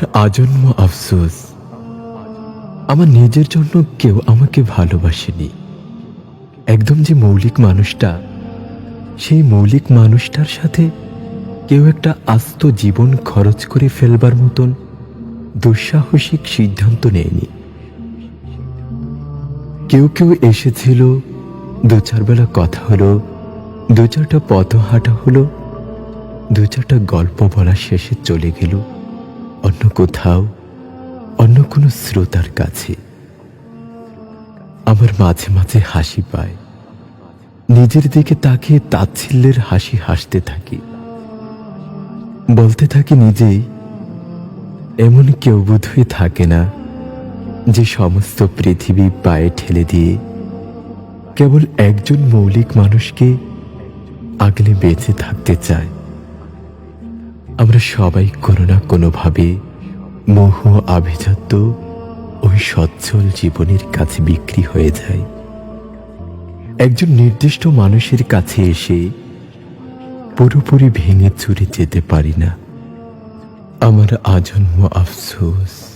আমার আজন্ম আফসোস। আমার নিজের জন্য কেউ আমাকে ভালোবাসেনি। একদম যে মৌলিক মানুষটা, সেই মৌলিক মানুষটার সাথে কেউ একটা আস্ত জীবন খরচ করে ফেলবার মতন দুঃসাহসিক সিদ্ধান্ত নেয়নি। কেউ কেউ এসেছিল, দু চার বেলা কথা হলো, দু চারটা পথ হাঁটা হলো, দু চারটা গল্প বলা শেষে চলে গেল। অন্য কোথাও, অন্য কোনো শ্রোতার কাছে। আমার মাঝে মাঝে হাসি পায়। নিজের দিকে তাকিয়ে তাচ্ছিল্যের হাসি হাসতে থাকি। বলতে থাকি নিজেই, এমন কেউ বোধহয় থাকে না যে সমস্ত পৃথিবী পায়ে ঠেলে দিয়ে কেবল একজন মৌলিক মানুষকে আগলে বেঁচে থাকতে চায়। আমরা সবাই কোনো না কোনোভাবে মোহ আভিজাত্য ওই সচ্ছল জীবনের কাছে বিক্রি হয়ে যায়। একজন নির্দিষ্ট মানুষের কাছে এসে পুরোপুরি ভেঙে চুরে যেতে পারি না। আমার আজন্ম আফসোস।